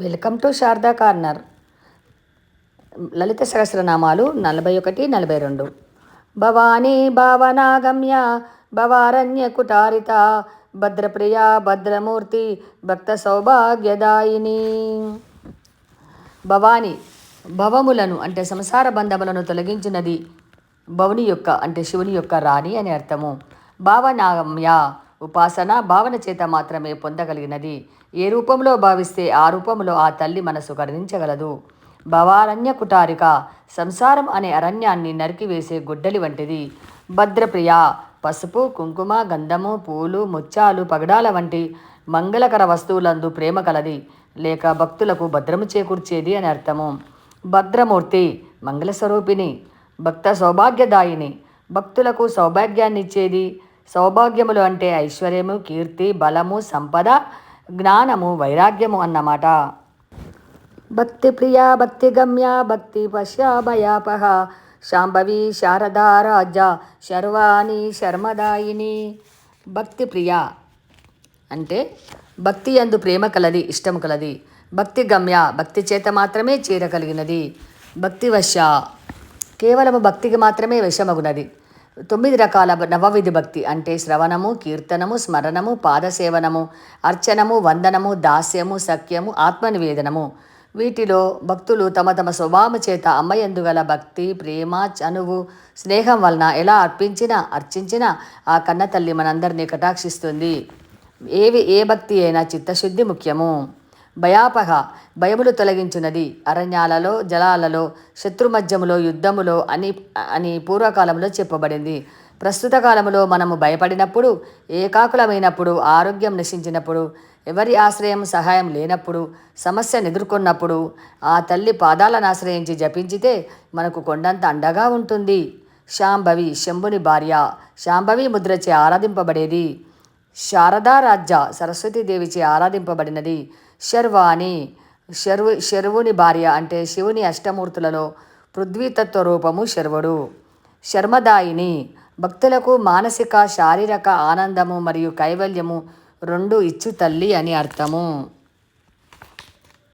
Welcome to Sharada corner. Lalitha సహస్రనామాలు నలభై ఒకటి నలభై రెండు భవానీ భావనాగమ్య భవారణ్య కుటారిత భద్రప్రియ భద్రమూర్తి భక్త సౌభాగ్యదాయిని. భవాని భవములను అంటే సంసార బంధములను తొలగించినది భవుని యొక్క అంటే శివుని యొక్క రాణి అని అర్థము. భావనాగమ్య ఉపాసన భావన చేత మాత్రమే పొందగలిగినది. ఏ రూపంలో భావిస్తే ఆ రూపంలో ఆ తల్లి మనసు కరుణించగలదు భవారణ్య కుటారిక సంసారం అనే అరణ్యాన్ని నరికివేసే గుడ్డలి వంటిది. భద్రప్రియ పసుపు కుంకుమ గంధము పూలు ముత్యాలు పగడాల వంటి మంగళకర వస్తువులందు ప్రేమ కలది. లేక భక్తులకు భద్రము చేకూర్చేది అని అర్థము. భద్రమూర్తి మంగళస్వరూపిణి భక్త సౌభాగ్యదాయిని. భక్తులకు సౌభాగ్యాన్ని ఇచ్చేది సౌభాగ్యములు అంటే ఐశ్వర్యము కీర్తి బలము సంపద జ్ఞానము వైరాగ్యము అన్నమాట. భక్తి ప్రియా భక్తి గమ్య భక్తి పశ్యాభయాపహ శాంభవి శారదారాజ శర్వాణి శర్మదాయిని. భక్తి ప్రియ అంటే భక్తి అందు ప్రేమ కలది ఇష్టం కలది. భక్తి గమ్య భక్తి చేత మాత్రమే చేరగలిగినది. భక్తివశ కేవలము భక్తికి మాత్రమే విషమగునది తొమ్మిది రకాల నవవిధి భక్తి అంటే శ్రవణము కీర్తనము స్మరణము పాదసేవనము అర్చనము వందనము దాస్యము సఖ్యము ఆత్మనివేదనము. వీటిలో భక్తులు తమ తమ స్వభావం చేత అమ్మయందుగల భక్తి ప్రేమ చనువు స్నేహం వలన ఎలా అర్పించినా అర్చించినా ఆ కన్న తల్లి మనందరినీ కటాక్షిస్తుంది. ఏవి ఏ భక్తి అయినా చిత్తశుద్ధి ముఖ్యము. భయాపహ భయములు తొలగించున్నది అరణ్యాలలో జలాలలో శత్రుమధ్యములో యుద్ధములో అని అని పూర్వకాలంలో చెప్పబడింది. ప్రస్తుత కాలంలో మనము భయపడినప్పుడు ఏకాకులమైనప్పుడు ఆరోగ్యం నశించినప్పుడు ఎవరి ఆశ్రయం సహాయం లేనప్పుడు సమస్యను ఎదుర్కొన్నప్పుడు ఆ తల్లి పాదాలను ఆశ్రయించి జపించితే మనకు కొండంత అండగా ఉంటుంది. శాంభవి శంభుని భార్య. శాంభవి ముద్రచే ఆరాధింపబడేది. శారదారాజ్య సరస్వతీదేవిచే ఆరాధింపబడినది. శర్వాణి శర్వు శర్వుని భార్య అంటే శివుని అష్టమూర్తులలో పృథ్వీతత్వ రూపము శర్వుడు. శర్మదాయిని భక్తులకు మానసిక శారీరక ఆనందము మరియు కైవల్యము రెండు ఇచ్చు తల్లి అని అర్థము.